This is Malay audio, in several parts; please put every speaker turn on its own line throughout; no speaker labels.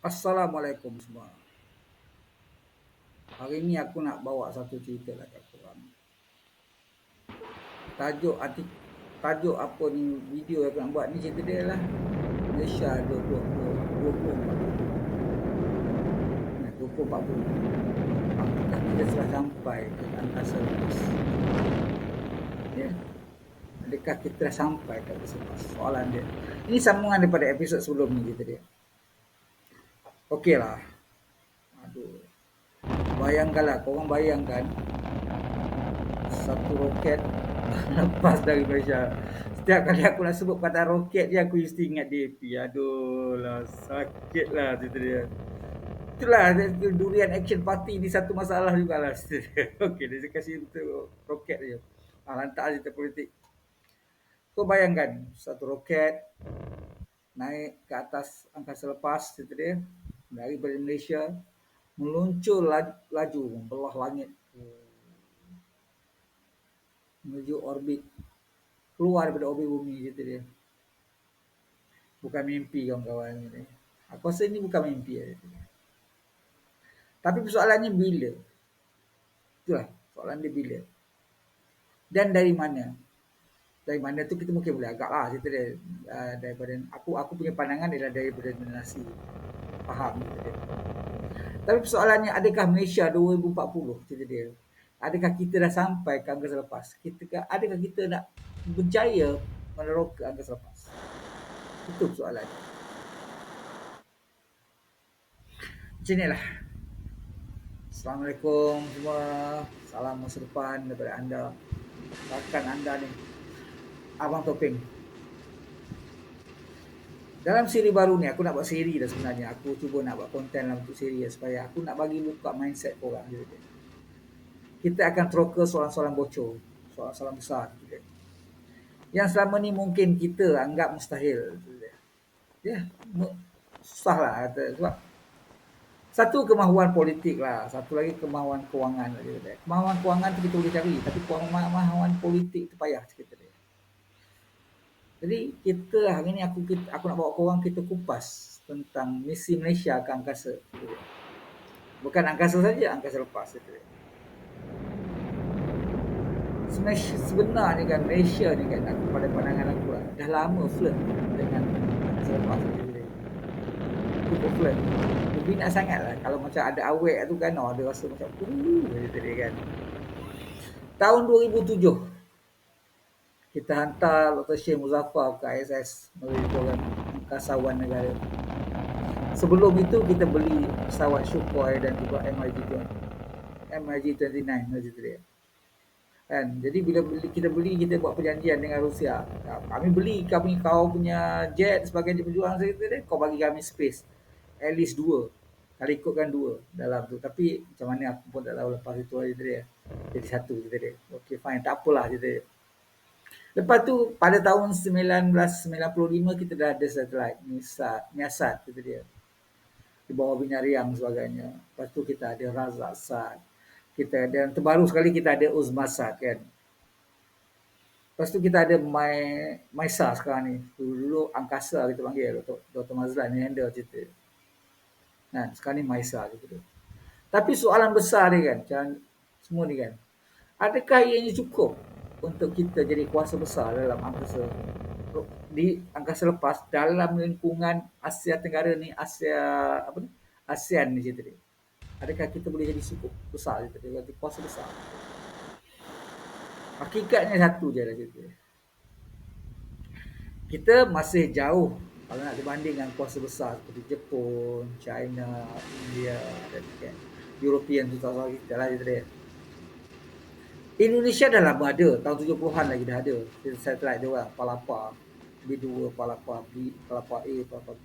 Assalamualaikum semua. Hari ini aku nak bawa satu cerita lah kat korang. Tajuk artik tajuk apa ni video yang aku nak buat ni cerita dia lah. Malaysia 20 24 20 Apakah kita sudah sampai ke angkasa lepas? Ya. Adakah kita dah sampai ke angkasa lepas? Soalan dia. Ini sambungan daripada episod sebelum ni cerita dia. Okeylah. Aduh. Bayangkanlah, korang bayangkan satu roket lepas dari Malaysia. Setiap kali aku nak sebut kata roket je aku mesti ingat DAP. Aduh lah, sakit lah cerita dia. Itulah durian action party di satu masalah juga lah Okey, dia kasih untuk roket je. Ah, lantak cerita politik. Kau bayangkan satu roket naik ke atas angkasa lepas cerita dia dari Malaysia meluncur laju membelah langit. Menuju orbit keluar daripada orbit bumi cerita dia. Bukan mimpi kawan-kawan ini aku rasa ini bukan mimpi ya. tapi persoalannya bila? Itulah soalan dia bila. Dan dari mana? Dari mana tu kita mungkin boleh agak lah cerita dia. Uh, daripada aku aku punya pandangan adalah daripada nasi faham tapi persoalannya adakah Malaysia 2040 cerita dia? Adakah kita dah sampai ke angkasa lepas? Kita adakah kita nak berjaya menerok ke angkasa lepas? Itu persoalannya. Macam inilah. Assalamualaikum semua. Salam masa depan daripada anda. Rakan anda ni. Abang Topeng. Dalam siri baru ni aku nak buat siri dah sebenarnya. Aku cuba nak buat konten dalam untuk siri supaya aku nak bagi buka mindset korang gitu. Kita akan troka soalan-soalan bocor, soalan-soalan besar gitu. Yang selama ni mungkin kita anggap mustahil. Ya, susah lah sebab satu kemahuan politik lah, satu lagi kemahuan kewangan lah gitu. Kemahuan kewangan tu kita boleh cari, tapi kemahuan politik tu payah kita. Jadi kita hari ni aku kita, aku nak bawa korang kita kupas tentang misi Malaysia ke angkasa. Bukan angkasa saja, angkasa lepas itu. Sebenarnya kan Malaysia ni kan aku pada pandangan aku lah, dah lama flirt dengan angkasa lepas itu. Cukup flirt. Lebih nak sangat lah. Kalau macam ada awek tu kan, oh, ada rasa macam, uh, dia kan. Tahun 2007, kita hantar Dr. Syed Muzaffar ke ISS melalui program angkasawan negara. Sebelum itu kita beli pesawat Sukhoi dan juga MiG-29. MiG-29 macam tu dia. Kan? Jadi bila beli, kita beli, kita buat perjanjian dengan Rusia. Kami beli kami kau punya jet sebagai pejuang saya kata kau bagi kami space. At least dua. Kalau ikutkan dua dalam tu. Tapi macam mana aku pun tak tahu lepas itu dia. Jadi satu kita dia. Okay fine. Tak apalah kita. Lepas tu pada tahun 1995 kita dah ada satelit Miasat, Miasat itu dia. Di bawah bina riang sebagainya. Lepas tu kita ada Razak Sat. Kita ada yang terbaru sekali kita ada Uzmasat kan. Lepas tu kita ada My Maisa sekarang ni. Dulu, dulu angkasa kita panggil Dr. Dr. Mazlan yang handle cerita. Nah, sekarang ni Maisa gitu. Tapi soalan besar ni kan, macam semua ni kan. Adakah ianya cukup untuk kita jadi kuasa besar dalam angkasa di angkasa lepas dalam lingkungan Asia Tenggara ni Asia apa ni ASEAN ni cerita dia. Adakah kita boleh jadi cukup besar cerita dia jadi kuasa besar? Hakikatnya satu je lah cerita dia. Kita masih jauh kalau nak dibanding dengan kuasa besar seperti Jepun, China, India dan European tu tahu kita lah cerita dia. Indonesia dah lama ada. Tahun 70-an lagi dah ada. Satelit dia orang. Palapa. B2, Palapa B, Palapa A, Palapa B.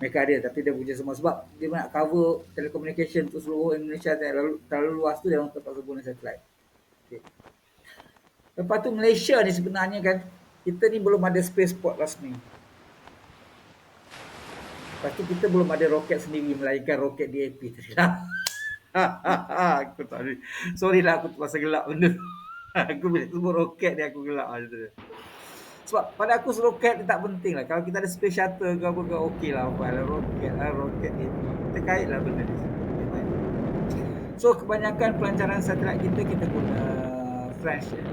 Mereka ada. Tapi dia punya semua. Sebab dia nak cover telecommunication untuk seluruh Indonesia. Terlalu, terlalu luas tu dia orang terpaksa guna satelit. Okay. Lepas tu Malaysia ni sebenarnya kan. Kita ni belum ada spaceport rasmi. Lepas tu kita belum ada roket sendiri. Melainkan roket DAP tadi lah. aku tak ada. Sorry lah aku terpaksa gelak benda. aku bila sebut roket ni aku gelak lah. Sebab pada aku roket tak penting lah. Kalau kita ada space shuttle ke apa ke okey lah. Apa lah roket lah roket ni. Kita kait lah benda ni. So kebanyakan pelancaran satelit kita kita guna French ya.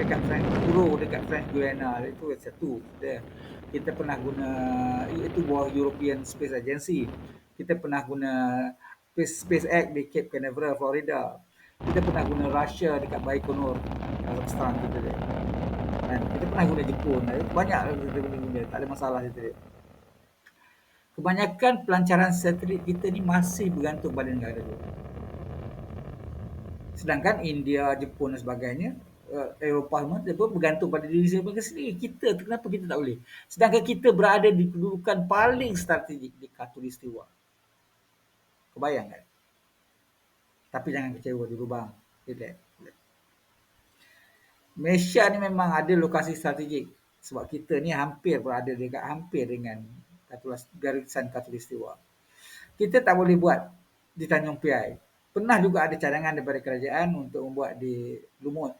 Dekat French Euro dekat French Guiana itu satu. Dia, kita pernah guna itu buah European Space Agency. Kita pernah guna Space SpaceX di Cape Canaveral, Florida. Kita pernah guna Russia dekat Baikonur, Kazakhstan gitu dia. Kan? Kita pernah guna Jepun. Banyak kita guna guna tak ada masalah itu dia. Kebanyakan pelancaran satelit kita ni masih bergantung pada negara dulu sedangkan India Jepun dan sebagainya uh, Eropah semua dia pun bergantung pada diri mereka sendiri. Kita kenapa kita tak boleh? Sedangkan kita berada di kedudukan paling strategik di Katulistiwa kebayang kan tapi jangan kecewa dulu bang relax Malaysia ni memang ada lokasi strategik sebab kita ni hampir berada dekat hampir dengan garisan katulistiwa. Kita tak boleh buat di Tanjung Piai. Pernah juga ada cadangan daripada kerajaan untuk membuat di Lumut.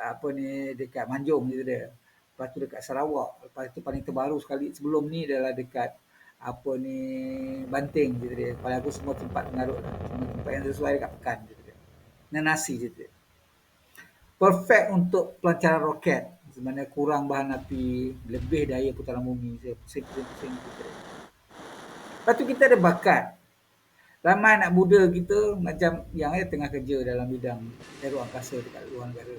Apa ni dekat Manjung gitu dia. Lepas tu dekat Sarawak. Lepas tu paling terbaru sekali sebelum ni adalah dekat apa ni Banting gitu dia. Pada aku semua tempat mengarut lah. Semua tempat yang sesuai dekat pekan gitu dia. Nasi gitu dia. Perfect untuk pelancaran roket. Sebenarnya kurang bahan api lebih daya putaran bumi. Saya pusing-pusing lepas tu kita ada bakat. Ramai anak muda kita macam yang ada tengah kerja dalam bidang aero angkasa dekat luar negara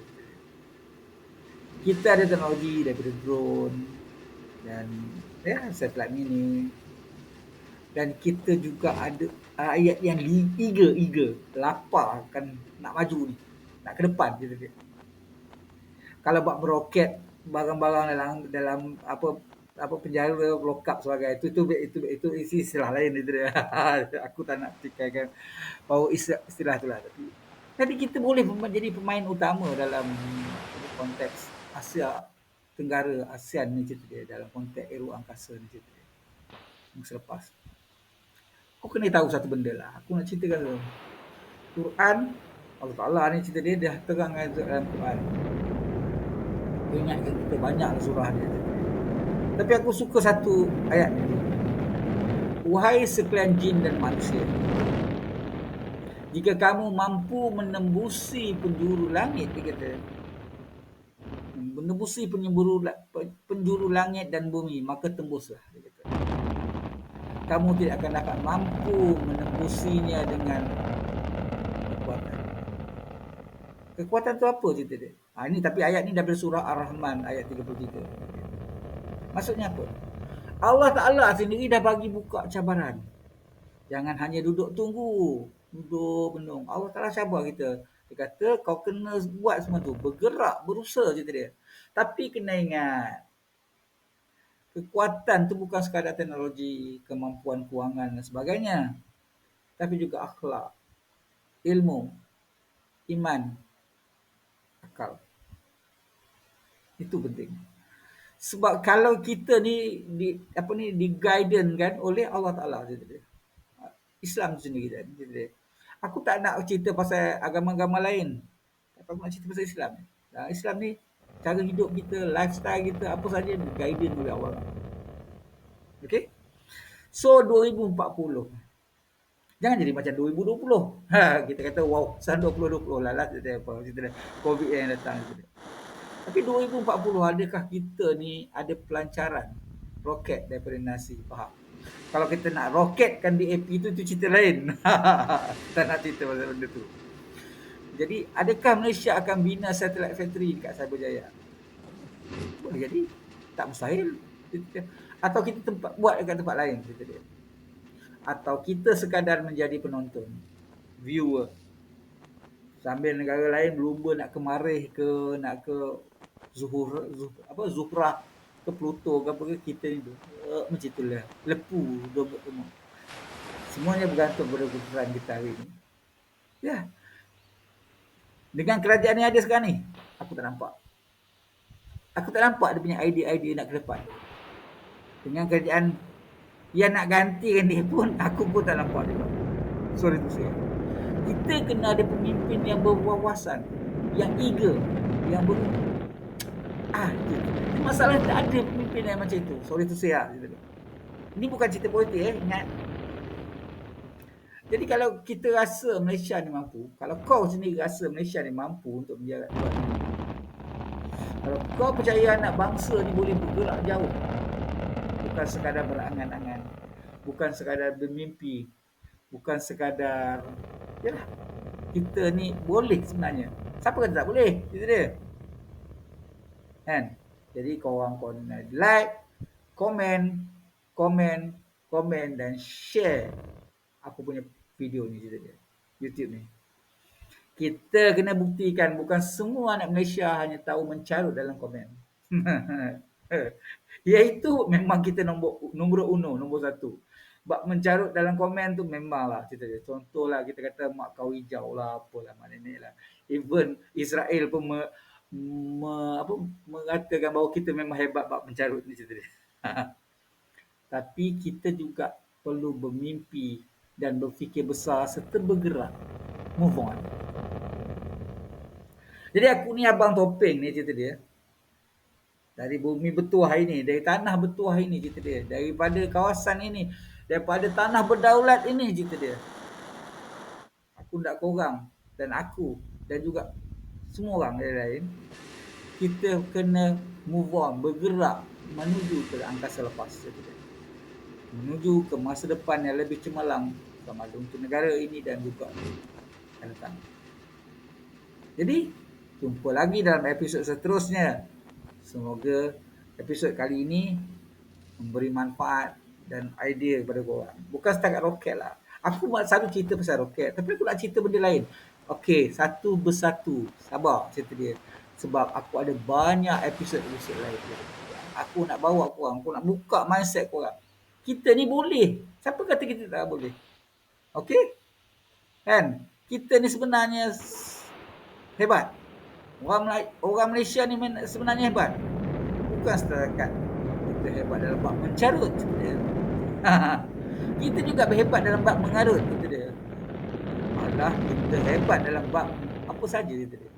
kita ada teknologi daripada drone dan ya satelit mini dan kita juga ada ayat yang eager eager lapar kan nak maju ni nak ke depan kita gitu kalau buat meroket barang-barang dalam dalam apa apa penjara lock up sebagai itu itu itu itu isi istilah lain itu dia. aku tak nak tikaikan bahawa istilah, istilah itulah tapi tapi kita boleh menjadi pemain utama dalam konteks Asia Tenggara ASEAN ni cerita dia dalam konteks aero angkasa ni cerita dia. Yang selepas. Kau kena tahu satu benda lah. Aku nak ceritakan tu. Quran Allah Ta'ala ni cerita dia dah terang dalam Quran ingatkan kita banyak surah dia tapi aku suka satu ayat ni wahai sekalian jin dan manusia jika kamu mampu menembusi penjuru langit dia kata menembusi penjuru penjuru langit dan bumi maka tembuslah dia kata kamu tidak akan dapat mampu menembusinya dengan kekuatan kekuatan tu apa cerita dia Ha, ini tapi ayat ni daripada surah Ar-Rahman ayat 33. Maksudnya apa? Allah Ta'ala sendiri dah bagi buka cabaran. Jangan hanya duduk tunggu. Duduk benung. Allah Ta'ala sabar kita. Dia kata kau kena buat semua tu. Bergerak, berusaha je dia. Tapi kena ingat. Kekuatan tu bukan sekadar teknologi, kemampuan kewangan dan sebagainya. Tapi juga akhlak, ilmu, iman, akal. Itu penting. Sebab kalau kita ni di apa ni di guidance kan oleh Allah Taala gitu Islam sendiri kan gitu Aku tak nak cerita pasal agama-agama lain. Aku nak cerita pasal Islam. Islam ni cara hidup kita, lifestyle kita, apa saja di guidance oleh Allah. Okay? So 2040. Jangan jadi macam 2020. Ha, kita kata wow, tahun 2020 lah lah cerita apa cerita COVID yang datang gitu. Tapi 2040 adakah kita ni ada pelancaran roket daripada nasi? Faham? Kalau kita nak roketkan DAP itu, itu cerita lain. kita nak cerita pasal benda tu. Jadi, adakah Malaysia akan bina satellite factory dekat Cyberjaya? Boleh jadi. Tak mustahil. Atau kita tempat buat dekat tempat lain. Kita dia. Atau kita sekadar menjadi penonton. Viewer. Sambil negara lain berlumba nak ke Marih ke, nak ke Zuhur, Zuh, apa Zuhra ke Pluto ke apa ke kita ni uh, macam itulah lepu dua semua semuanya bergantung pada keputusan kita hari ini ya dengan kerajaan yang ada sekarang ni aku tak nampak aku tak nampak dia punya idea-idea nak ke depan dengan kerajaan yang nak gantikan dia pun aku pun tak nampak dia sorry tu saya kita kena ada pemimpin yang berwawasan yang eager yang ber Ah, Masalah tak ada pemimpin yang macam itu. Sorry to say lah. Ini bukan cerita politik eh. Ingat. Jadi kalau kita rasa Malaysia ni mampu, kalau kau sendiri rasa Malaysia ni mampu untuk menjaga buat. Kalau kau percaya anak bangsa ni boleh bergerak jauh. Bukan sekadar berangan-angan. Bukan sekadar bermimpi. Bukan sekadar... Yalah, kita ni boleh sebenarnya. Siapa kata tak boleh? Itu dia. Kan? Jadi kau orang kau like, komen, komen, komen dan share aku punya video ni cerita dia. YouTube ni. Kita kena buktikan bukan semua anak Malaysia hanya tahu mencarut dalam komen. Iaitu memang kita nombor nombor uno, nombor satu. Bak mencarut dalam komen tu memanglah cerita dia. Contohlah kita kata mak kau hijau lah apalah mana ni lah. Even Israel pun me, me, apa, mengatakan bahawa kita memang hebat bak mencarut ni cerita dia. Tapi kita juga perlu bermimpi dan berfikir besar serta bergerak. Move on. Jadi aku ni abang topeng ni cerita dia. Dari bumi bertuah ini, dari tanah bertuah ini cerita dia. Daripada kawasan ini, daripada tanah berdaulat ini cerita dia. Aku nak korang dan aku dan juga semua orang lain-lain. Kita kena move on, bergerak menuju ke angkasa lepas cerita dia. Menuju ke masa depan yang lebih cemerlang sama ada untuk negara ini dan juga akan datang. Jadi, jumpa lagi dalam episod seterusnya. Semoga episod kali ini memberi manfaat dan idea kepada korang. Bukan setakat roket lah. Aku buat satu cerita pasal roket. Tapi aku nak cerita benda lain. Okey, satu bersatu. Sabar cerita dia. Sebab aku ada banyak episod-episod lain. Aku nak bawa korang. Aku nak buka mindset korang. Kita ni boleh. Siapa kata kita tak boleh? Okey? Kan? Kita ni sebenarnya hebat. Orang orang Malaysia ni sebenarnya hebat. Bukan setakat kita hebat dalam bab mencarut. kita juga berhebat dalam bab mengarut. Kita dia. Malah kita hebat dalam bab apa saja kita dia.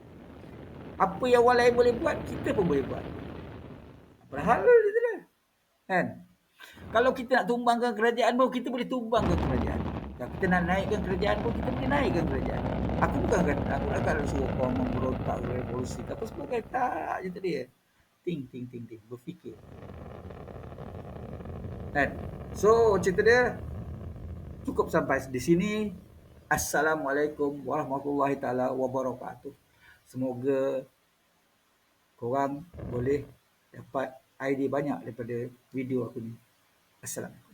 Apa yang orang lain boleh buat, kita pun boleh buat. Padahal itu dia. Kan? Kalau kita nak tumbangkan kerajaan pun, kita boleh tumbangkan kerajaan. Kalau kita nak naikkan kerajaan pun kita boleh naikkan kerajaan. Aku bukan kata aku nak kalau suruh kau memberontak revolusi apa sebagai tak je tadi. Think think think think berfikir. Dan so cerita dia cukup sampai di sini. Assalamualaikum warahmatullahi taala wabarakatuh. Semoga korang boleh dapat idea banyak daripada video aku ni. Assalamualaikum.